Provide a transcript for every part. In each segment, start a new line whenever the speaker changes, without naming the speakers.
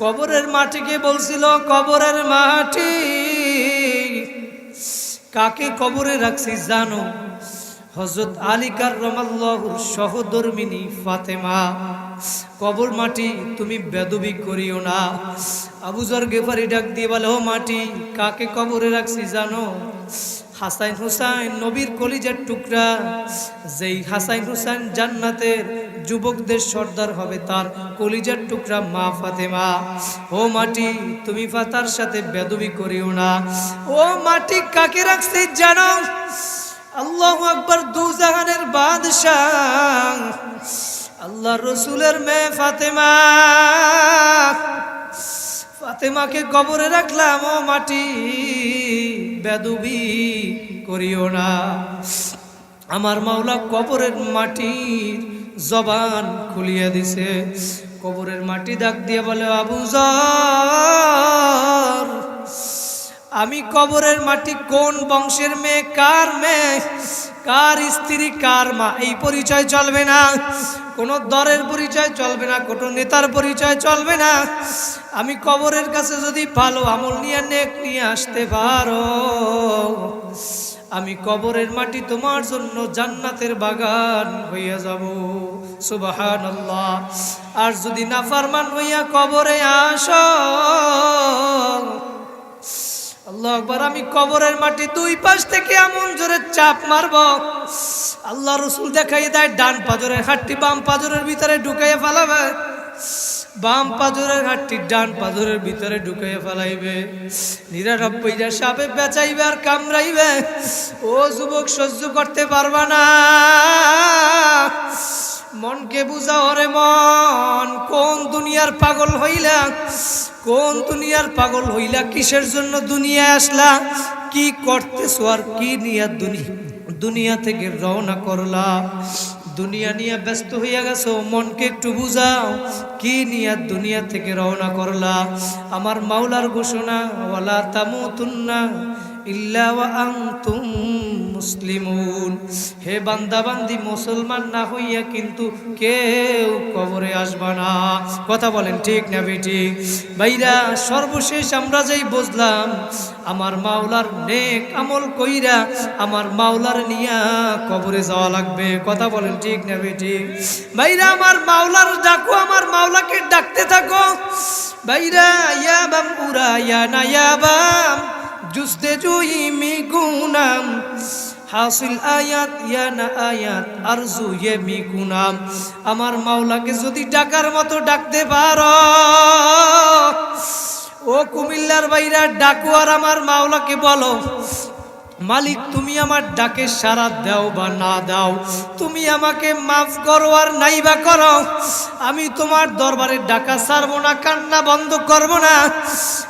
কবরের মাটিকে বলছিল? কবরের মাটি। কাকে কবরে রাখছি জানো? হজরত আলিকার রমাল্লাহুর সহধর্মিনী ফাতেমা। কবর মাটি তুমি বেদবি করিও না। আবুজর গেফারি ডাক দিয়ে বলে, ও মাটি, কাকে কবরে রাখছি জানো? হাসাইন হুসাইন নবীর কলিজার টুকরা, যেই হাসাইন হুসাইন জান্নাতের যুবকদের সর্দার হবে তার কলিজার টুকরা মা ফাতেমা। ও মাটি, তুমি ফাতার সাথে বেদবি করিও না। ও মাটি, কাকে রাখছি জানো? আল্লাহ আকবর দু জাহানের বাদশাহ আল্লাহ রসুলের মেয়ে ফাতেমা। ফাতেমাকে কবরে রাখলাম, ও মাটি। বেদুবি করিও না। আমার মাওলা কবরের মাটির জবান খুলিয়ে দিছে। কবরের মাটি ডাক দিয়ে বলে, আবু আমি কবরের মাটি কোন বংশের মেয়ে, কার মেয়ে? কার স্ত্রী, কার মা, এই পরিচয় চলবে না। কোনো দরের পরিচয় চলবে না, কোনো নেতার পরিচয় চলবে না। আমি কবরের কাছে যদি ভালো আমল নিয়ে, নেক নিয়ে আসতে পারো, আমি কবরের মাটি তোমার জন্য জান্নাতের বাগান হইয়া যাব। সুবাহান আর যদি নাফারমান হইয়া কবরে আসো আল্লাহ আকবার, আমি কবরের মাটি দুই পাশ থেকে এমন জোরে চাপ মারব। আল্লাহ রসুল দেখাই দেয়, ডান পাজরের হাটটি বাম পাজরের ভিতরে ঢুকাইয়া ফেলাবে। বাম পাজরের হাটটি ডান পাজরের ভিতরে ঢুকাইয়া ফেলাইবে। নিরানব্বইটা সাপে বেচাইবে আর কামড়াইবে। ও যুবক, সহ্য করতে পারবা না। মনকে বুঝাও রে মন, কোন দুনিয়ার পাগল হইলা, কোন দুনিয়ার পাগল হইলা, কিসের জন্য দুনিয়া আসলা, কি করতেছো আর কি নিয়ে দুনিয়া দুনিয়া থেকে রওনা করলা। দুনিয়া নিয়ে ব্যস্ত হইয়া গেছো, মনকে একটু বুঝাও, কি নিয়ে দুনিয়া থেকে রওনা করলা। আমার মাওলার ঘোষণা, ওয়ালা তামুতুন্না ইল্লা ওয়া আনতুম মুসলিমুন। হে বান্দা বান্দি মুসলমান না হইয়া কিন্তু কেউ কবরে আসবা না। কথা বলেন ঠিক না বেটি? ভাইরা, সর্বশেষ আমরা যেই বুঝলাম, আমার মাওলার নেক আমল কইরা আমার মাওলার নিয়া কবরে যাওয়া লাগবে। কথা বলেন ঠিক না বেটি? ভাইরা, আমার মাওলার ডাকো, আমার মাওলাকে ডাকতে থাকো। ভাইরা, ইয়া বাম উরা ইয়া না ইয়া বাম। জুস্তেজুই মি গুনাম। হাসিল আয়াত, ইয়ানা আয়াত, আর জুয়ে মি গুনাম। আমার মাওলাকে যদি ডাকার মতো ডাকতে পারো, ও কুমিল্লার বাইরা, ডাকু আর আমার মাওলাকে বলো। মালিক, তুমি আমার ডাকে সারা দাও বা না দাও? তুমি আমাকে মাফ করো আর নাই বা করো। আমি তোমার দরবারে ডাকা সারবো না, কান্না বন্ধ করব না।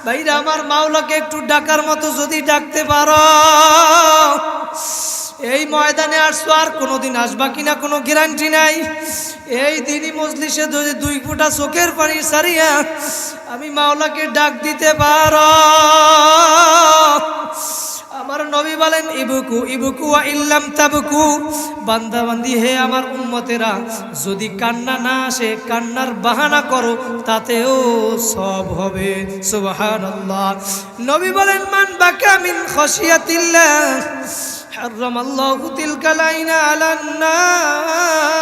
ভাইরা, আমার মাওলাকে একটু ডাকার মতো যদি ডাকতে পারো। এই ময়দানে আসছো আর কোনোদিন আসবা কিনা কোনো গ্যারান্টি নাই। এই দিনই মজলিসে যদি দুই ফুটা চোখের পানি সারিয়া আমি মাওলাকে ডাক দিতে পারো। আমার নবী বলেন ইবুকু ইবুকু ওয়া ইল্লাম তাবুকু বান্দা বান্দি হে আমার উম্মতেরা যদি কান্না না আসে কান্নার বাহানা করো তাতেও সব হবে সুবহানাল্লাহ নবী বলেন মান বাকা মিন খশিয়াতিল্লাহ حرم الله تلك العين على النار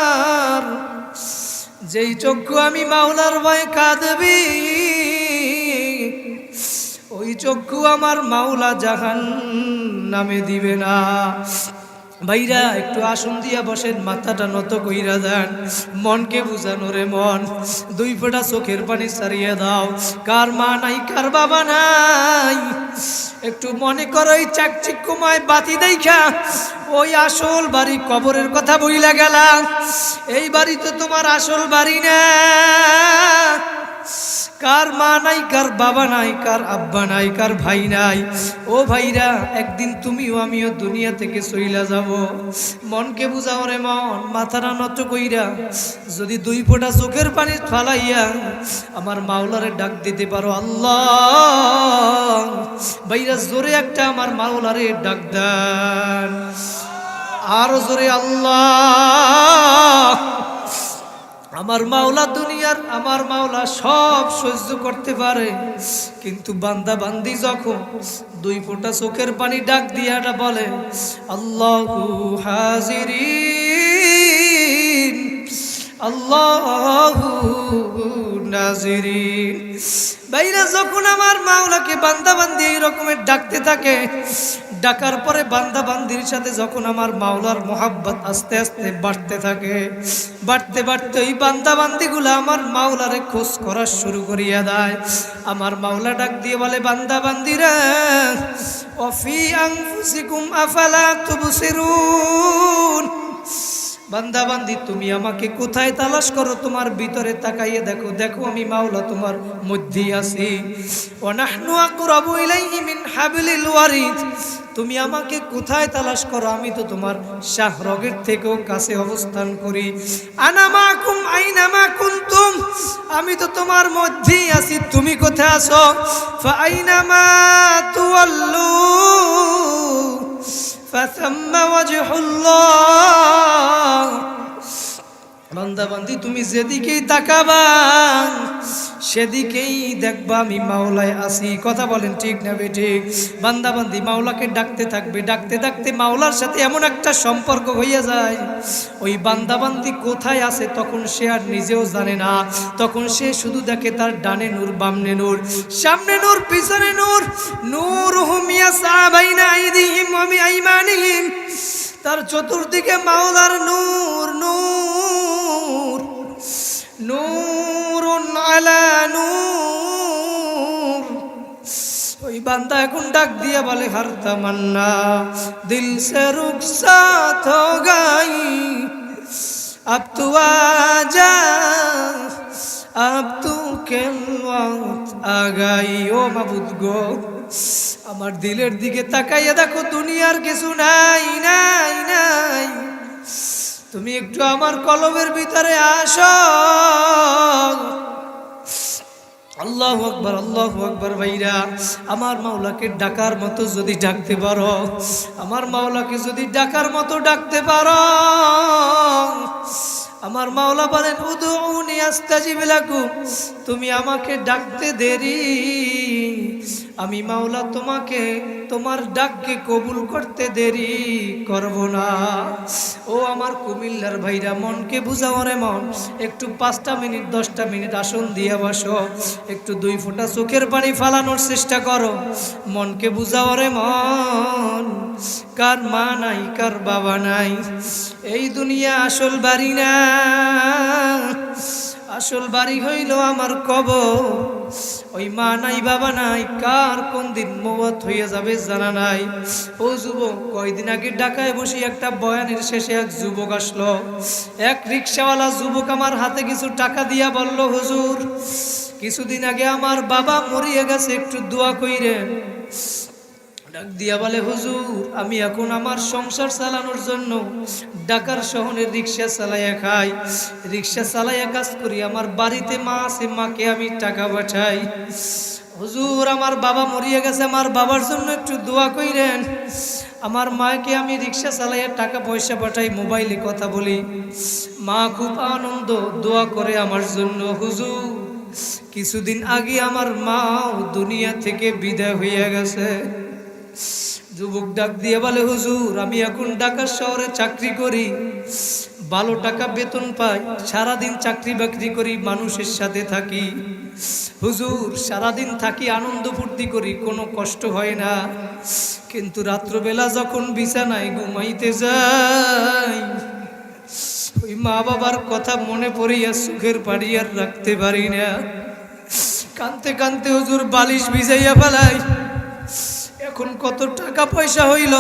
যেই চক্ষু আমি মাওলার ভয়ে কাঁদবি ওই চক্ষু আমার মাওলা জাহান নামে দিবে না। ভাইরা, একটু আসন দিয়া বসেন, মাথাটা নত কইরা দেন মনকে বুঝানো রে মন, দুই ফোঁটা চোখের পানি সারিয়ে দাও। কার মা নাই, কার বাবা নাই? একটু মনে করো এই চাকচিক্যময় বাতি দেখা, ওই আসল বাড়ি কবরের কথা বইলা গেলাম এই বাড়ি তো তোমার আসল বাড়ি না। কার মা নাই, কার বাবা নাই, কার আব্বা নাই, কার ভাই নাই? ও ভাইরা, একদিন তুমিও আমিও দুনিয়া থেকে চইলা যাব। মনকে বুঝাও রে মন, মাথাটা নত কইরা, যদি দুই ফোঁটা চোখের পানি ফালাইয়া আমার মাওলারে ডাক দিতে পারো, আল্লাহ। ভাইরা, জোরে একটা আমার মাওলারে ডাক দেন। আরও জোরে, আল্লাহ। আমার মাওলা দুনিয়ার, আমার মাওলা সব সহ্য করতে পারে। কিন্তু বান্দা বান্দি যখন দুই ফোঁটা চোখের পানি ডাক দিয়াটা বলে, আল্লাহ হাজিরি বাইরা যখন আমার মাওলাকে বান্দা বান্দি এই রকমের ডাকতে থাকে, ডাকার পরে বান্দা বান্দির সাথে যখন আমার মাওলার মোহাব্বত আস্তে আস্তে বাড়তে থাকে, বাড়তে বাড়তে ওই বান্দা বান্দিগুলো আমার মাওলারে খোঁজ করা শুরু করিয়া দেয়। আমার মাওলা ডাক দিয়ে বলে বান্দা বান্দিরা অফি আংফুসিকুম আফালা তুবসিরুন? বান্দা বান্দি, তুমি আমাকে কোথায় তালাশ করো? তোমার ভিতরে তাকাইয়ে দেখো দেখো আমি মাওলা তোমার মধ্যেই আছি। মিন তুমি আমাকে কোথায় তালাশ করো? আমি তো তোমার শাহরগের থেকেও কাছে অবস্থান করি। আনামাকুম আইনামা কুনতুম আমি তো তোমার মধ্যেই আছি, তুমি কোথায় আছো? ফা আইনামা তুওয়াল্লু فثم وجه الله বান্দা বান্দি তুমি যেদিকেই তাকাবা, সেদিকেই দেখবা আমি মাওলায় আসি কথা বলেন ঠিক না ঠিক বান্দা বান্দি মাওলাকে ডাকতে থাকবে, ডাকতে ডাকতে মাওলার সাথে এমন একটা সম্পর্ক হইয়া যায়। ওই বান্দা বান্দি কোথায় আছে তখন সে আর নিজেও জানে না। তখন সে শুধু দেখে তার ডানে নূর, বামনে নূর, সামনে নূর, পিছনে নূর নূর হুমিয়া সাবাইনা আইদিহিম ওয়া বিআইমানিহিম তার চতুর্দিকে মাওলার নূর নূর। নূরুন আলা নূর। ওই বান্দা এখন ডাক দিয়ে বলে, হার তামান্না, দিল সে রুখসাত হো গাই। আব তু আজা, আব তু কেন আগাই। ও মাবুদ গো, আমার দিলের দিকে তাকাইয়া দেখো, দুনিয়ার কিছু নাই নাই নাই। তুমি একটু আমার কলমের ভিতরে আসো। আল্লাহ আকবর আল্লাহ আকবর ভাইরা, আমার মাওলাকে ডাকার মতো যদি ডাকতে পারো, আমার মাওলাকে যদি ডাকার মতো ডাকতে পারো, আমার মাওলা বলেন উদুনি আস্তাজিব লাকুম তুমি আমাকে ডাকতে দেরি। আমি মাওলা তোমাকে তোমার ডাককে কবুল করতে দেরি করব না। ও আমার কুমিল্লার ভাইরা, মনকে বুঝাও রে মন। একটু পাঁচটা মিনিট, দশটা মিনিট আসন দিয়ে বসো। একটু দুই ফোঁটা চোখের পানি ফালানোর চেষ্টা করো। মনকে বুঝাও রে মন, কার মা নাই, কার বাবা নাই। এই দুনিয়া আসল বাড়ি না। আসল বাড়ি হইল আমার কব ওই মা নাই, বাবা নাই, কার কোন দিন মৌত হইয়া যাবে জানা নাই। ও যুবক, কয়দিন আগে ঢাকায় বসে একটা বয়ানের শেষে এক যুবক আসলো। এক রিক্সাওয়ালা যুবক আমার হাতে কিছু টাকা দিয়া বলল, হুজুর, কিছুদিন আগে আমার বাবা মরিয়ে গেছে, একটু দোয়া কইরেন। ডাক দিয়া বলে, হুজুর, আমি এখন আমার সংসার চালানোর জন্য ঢাকার শহরের রিক্সা চালাইয়া খাই। রিক্সা চালাইয়া কাজ করি, আমার বাড়িতে মা আছে, মাকে আমি টাকা পাঠাই। হুজুর, আমার বাবা মরিয়ে গেছে, আমার বাবার জন্য একটু দোয়া কইরেন। আমার মাকে আমি রিক্সা চালাইয়া টাকা পয়সা পাঠাই, মোবাইলে কথা বলি। মা খুব আনন্দ, দোয়া করে আমার জন্য। হুজুর, কিছুদিন আগে আমার মাও দুনিয়া থেকে বিদায় হইয়া গেছে। যুবক ডাক দিয়ে বলে, হুজুর, আমি এখন ঢাকার শহরে চাকরি করি। ভালো টাকা বেতন পাই, সারাদিন চাকরি বাকরি করি, মানুষের সাথে থাকি। হুজুর, সারাদিন থাকি, আনন্দ ফুর্তি করি, কোনো কষ্ট হয় না। কিন্তু রাত্রবেলা যখন বিছানায় ঘুমাইতে যাই, ওই মা বাবার কথা মনে পড়িয়া সুখের পাড়ি আর রাখতে পারি না। কানতে কানতে হুজুর বালিশ ভিজাইয়া ফেলাই। এখন কত টাকা পয়সা হইল?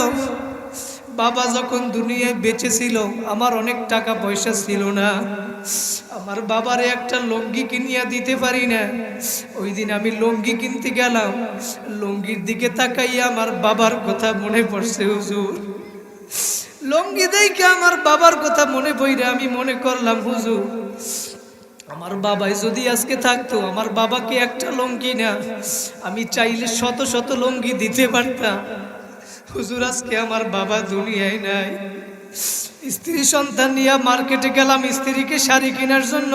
বাবা যখন দুনিয়ায় বেঁচে ছিল আমার অনেক টাকা পয়সা ছিল না। আমার বাবারে একটা লঙ্গি কিনিয়া দিতে পারি না। ওই দিন আমি লঙ্গি কিনতে গেলাম। লঙ্গির দিকে তাকাইয়া আমার বাবার কথা মনে পড়ছে, হুজুর। লঙ্গি দেখে আমার বাবার কথা মনে পড়ে আমি মনে করলাম, হুজুর আমার বাবাই যদি আজকে থাকতো, আমার বাবাকে একটা লঙ্গি না, আমি চাইলে শত শত লঙ্গি দিতে পারতাম। হুজুর, আজকে আমার বাবা দুনিয়ায় নাই। স্ত্রী সন্তান নিয়ে মার্কেটে গেলাম, স্ত্রীকে শাড়ি কেনার জন্য।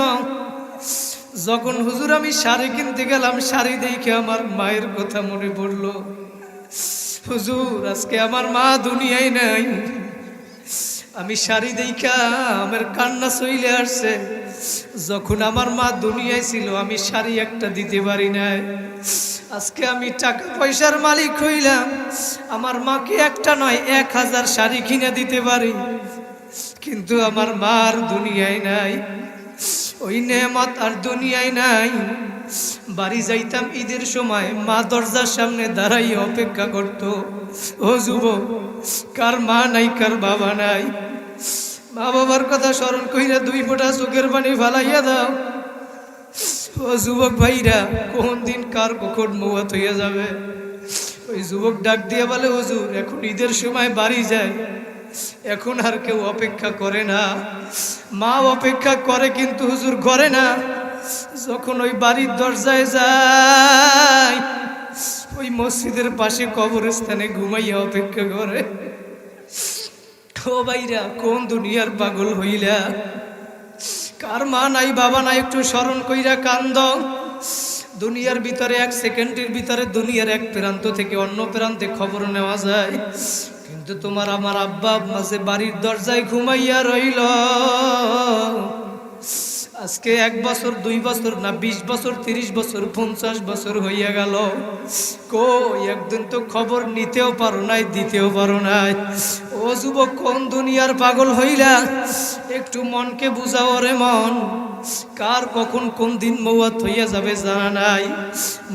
যখন হুজুর, আমি শাড়ি কিনতে গেলাম, শাড়ি দেখে আমার মায়ের কথা মনে পড়ল। হুজুর, আজকে আমার মা দুনিয়ায় নাই। আমি শাড়ি দেখা আমার কান্না চইলে আসছে। যখন আমার মা দুনিয়ায় ছিল, আমি শাড়ি একটা দিতে পারি নাই। আজকে আমি টাকা পয়সার মালিক হইলাম। আমার মাকে একটা নয়, এক হাজার শাড়ি কিনে দিতে পারি। কিন্তু আমার মার দুনিয়ায় নাই। ওই নেমত আর দুনিয়ায় নাই। বাড়ি যাইতাম ঈদের সময়, মা দরজার সামনে দাঁড়াই অপেক্ষা করত। ও যুব কার মা নাই, কার বাবা নাই? মা বাবার কথা স্মরণ কইরা দুই ফোঁটা চোখের পানি ফালাইয়া দাও। ও যুবক ভাইরা, কোন দিন কার কখন মৌয়াত হইয়া যাবে? ওই যুবক ডাক দিয়ে বলে, হুজুর, এখন ঈদের সময় বাড়ি যায় এখন আর কেউ অপেক্ষা করে না মা অপেক্ষা করে, কিন্তু হুজুর করে না। যখন ওই বাড়ির দরজায় যায়, ওই মসজিদের পাশে কবরস্থানে ঘুমাইয়া অপেক্ষা করে। ও ভাইরা, কোন দুনিয়ার পাগল হইলা? কার মা নাই, বাবা নাই, একটু স্মরণ কইরা কান্দ। দুনিয়ার ভিতরে এক সেকেন্ডের ভিতরে দুনিয়ার এক প্রান্ত থেকে অন্য প্রান্তে খবর নেওয়া যায়। কিন্তু তোমার আমার আব্বা মাঝে বাড়ির দরজায় ঘুমাইয়া রইল আজকে এক বছর, দুই বছর না, বিশ বছর, তিরিশ বছর, পঞ্চাশ বছর হইয়া গেল। কই, একদিন তো খবর নিতেও পারো নাই, দিতেও পারো নাই। ও যুবক, কোন দুনিয়ার পাগল হইলা? একটু মনকে বুঝাও রে মন। কার কখন কোন দিন মৌয়াত হইয়া যাবে জানা নাই।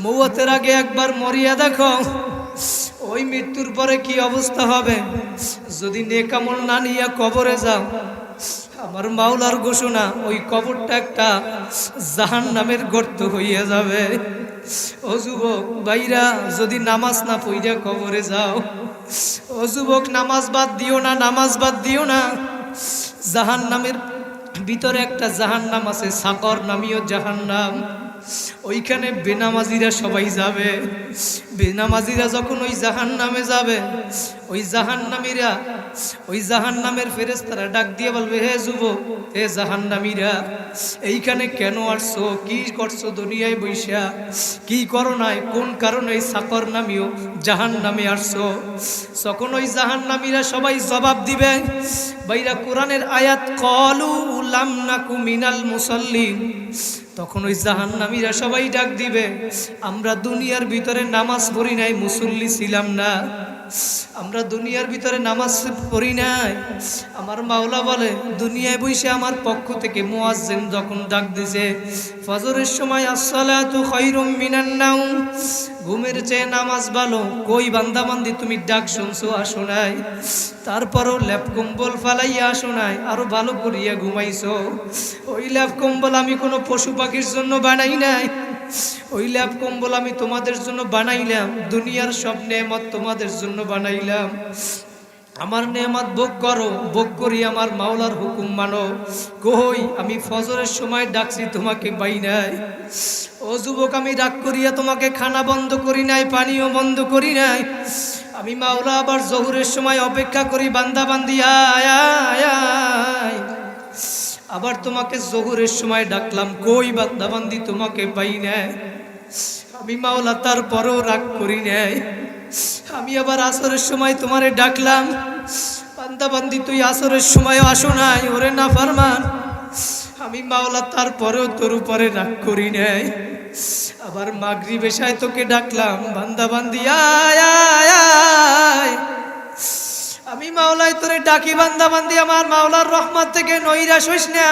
মৌয়াতের আগে একবার মরিয়া দেখো। ওই মৃত্যুর পরে কি অবস্থা হবে? যদি নেকামল না নিয়ে কবরে যাও। আমার মাওলার ঘোষণা, ওই কবরটা একটা জাহান নামের গর্ত হইয়া যাবে। ও যুবক, ভাইরা, যদি নামাজ না পইরা কবরে যাও, ও যুবক, নামাজ বাদ দিও না, নামাজ বাদ দিও না। জাহান নামের ভিতরে একটা জাহান নাম আছে, সাকর নামীয় জাহান নাম ওইখানে বেনামাজিরা সবাই যাবে। বেনামাজিরা যখন ওই জাহান নামে যাবে, ওই জাহান নামীরা ওই জাহান নামের ফেরেস্তারা ডাক দিয়ে বলবে, হে যুব হে জাহান নামীরা এইখানে কেন আসছো? কি করছ দুনিয়ায় বৈশা? কি করো নাই? কোন কারণে এই সাকর নামিও জাহান নামে আসছো? তখন ওই জাহান নামীরা সবাই জবাব দিবে, বাইরা কোরআনের আয়াত, কলু লাম নাকু মিনাল মুসল্লিন। তখন ওই জাহান্নামীরা সবাই ডাক দিবে, আমরা দুনিয়ার ভিতরে নামাজ পড়ি নাই, মুসল্লি ছিলাম না। আমরা দুনিয়ার ভিতরে নামাজ পড়ি নাই। আমার মাওলা বলে, দুনিয়ায় বসে আমার পক্ষ থেকে মোয়াজ্জেম যখন ডাক দিছে ফজরের সময় আসসালাতু খায়রুম মিনান নাউম ঘুমের চেয়ে নামাজ ভালো। কই বান্দাবান্দি, তুমি ডাক শুনছো, আসো নাই। তারপরও ল্যাপ কম্বল ফালাইয়া আসো নাই, আরও ভালো করিয়া ঘুমাইছো। ওই ল্যাপ কম্বল আমি কোনো পশু পাখির জন্য বানাই নাই। ওই ল্যাপ কম্বল আমি তোমাদের জন্য বানাইলাম। দুনিয়ার সব নেমত তোমাদের জন্য বানাইলাম। আমার নেমাত ভোগ করো, ভোগ করি আমার মাওলার হুকুম মানো। কই, আমি ফজরের সময় ডাকছি, তোমাকে পাই নাই। ও যুবক, আমি রাগ করিয়া তোমাকে খানা বন্ধ করি নাই, পানিও বন্ধ করি নাই। আমি মাওলা আবার জহুরের সময় অপেক্ষা করি, বান্দা বান্দি আয়। আবার তোমাকে জহুরের সময় ডাকলাম, কই বান্দা বান্দি, তোমাকে পাই নাই। আমি মাওলা তারপরেও রাগ করি নাই। আমি আবার আসরের সময় তোমারে ডাকলাম। বান্দা বান্দি তুই আসরের সময় আসো নাই, ওরে না ফারমান। আমি মাওলা, তারপরেও তোর উপরে রাগ করি নাই। আবার মাগরি বেশায় তোকে ডাকলাম বান্দা বান্দি আয় আয়। আমি মাওলায় তোরে ডাকি বান্দা বান্দি আমার মাওলার রহমত থেকে নৈরাশ হইস না।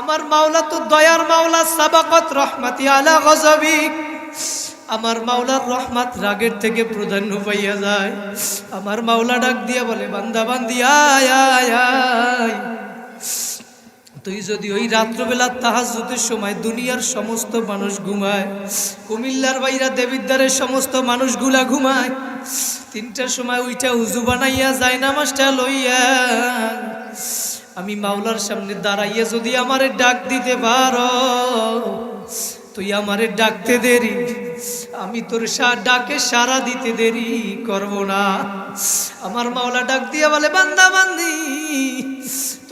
আমার মাওলা তো দয়ার মাওলা, সাবাকত রহমাতি আলা গজবিক আমার মাওলার রহমত রাগের থেকে প্রাধান্য পাইয়া যায়। আমার মাওলা ডাক দিয়া বলে, বান্দা, বান্দি, আয় আয় আয়। তুই যদি ওই রাত্রবেলা তাহাজুতের সময় দুনিয়ার সমস্ত মানুষ ঘুমায়, কুমিল্লার বাইরা দেবিদ্বারের সমস্ত মানুষগুলা ঘুমায়, তিনটার সময় ওইটা উজু বানাইয়া যায় নামাজটা লইয়া, আমি মাওলার সামনে দাঁড়াইয়া যদি আমারে ডাক দিতে পারো, তুই আমারে ডাকতে দেরি। আমি তোর ডাকে সারা দিতে দেরি করব না। আমার মাওলা ডাক দিয়া বলে, বান্দা, বান্দি।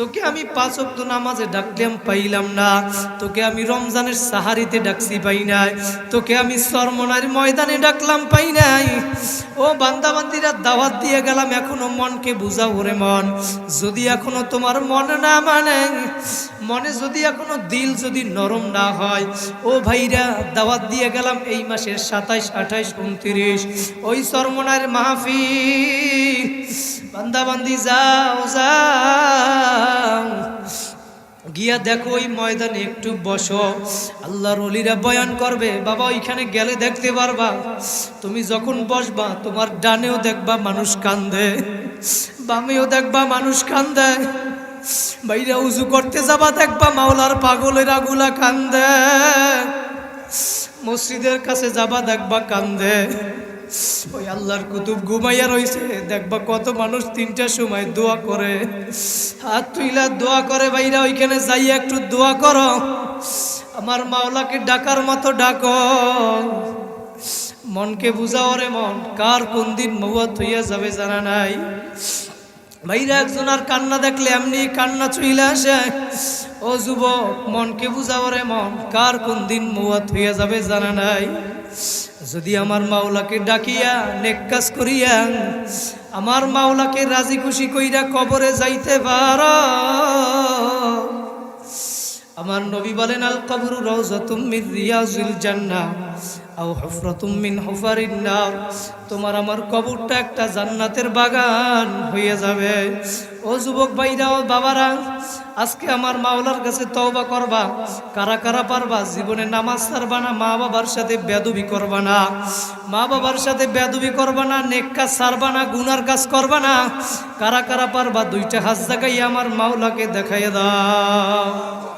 তোকে আমি পাঁচ অক্ত নামাজে ডাকলাম পাইলাম না। তোকে আমি রমজানের সাহারিতে ডাকছি পাই নাই। তোকে আমি সরমনার ময়দানে ডাকলাম পাই নাই। ও বান্দাবান্দিরা, দাওয়াত দিয়ে গেলাম এখনও মনকে বুঝাও রে মন। যদি এখনও তোমার মন না মানে মনে যদি এখনও দিল যদি নরম না হয়, ও ভাইরা, দাওয়াত দিয়ে গেলাম এই মাসের সাতাইশ, আঠাইশ, উনত্রিশ। ওই সরমনার মাহফিল, বান্দাবান্দি যাও যাও। গিয়া দেখো ওই ময়দানে একটু বসো। আল্লাহর অলিরা বয়ান করবে, বাবা, ওইখানে গেলে দেখতে পারবা। তুমি যখন বসবা, তোমার ডানেও দেখবা মানুষ কান্দে, বামেও দেখবা মানুষ কান্দে। বাইরা উজু করতে যাবা, দেখবা মাওলার পাগলের আগুলা কান্দে। মসজিদের কাছে যাবা, দেখবা কান্দে। ওই আল্লাহর কুতুব ঘুমাইয়া রইছে। দেখবা কত মানুষ তিনটার সময় দোয়া করে। হাত তুইলা দোয়া করে বাইরা, ওইখানে যাইয়া একটু দোয়া করো। আমার মাওলাকে ডাকার মতো ডাকো। মনকে বুঝাও রে মন, কার কোন দিন মৌয়াত হইয়া যাবে জানা নাই। ভাইরা একজন আর কান্না দেখলে এমনি কান্না চইলে আসে। ও যুবক, মনকে বুঝাও রে মন, কার কোন দিন মৌয়াত হইয়া যাবে জানা নাই। যদি আমার মাওলাকে ডাকিয়া, নেক কাজ করিয়া, আমার মাওলাকে রাজি খুশি কইরা কবরে যাইতে পার। আমার নবী বলেন, আল কবরু রওজাতুম মিন রিয়াজিল জান্নাহ আও হুফরাতুম মিন হুফারিন নার। তোমার আমার কবরটা একটা জান্নাতের বাগান হয়ে যাবে। ও যুবক ভাইরা, ও বাবারা, আজকে আমার মাওলার কাছে তওবা করবা। কারা কারা পারবা? জীবনে নামাজ ছাড়বা না, মা বাবার সাথে বেদবি করবা না। মা বাবার সাথে বেদবি করবা না, নেক কাজ ছাড়বা না, গুনার কাজ করবা না। কারা কারা পারবা? দুইটা হাত জাগাই আমার মাওলাকে দেখাইয়া দাও।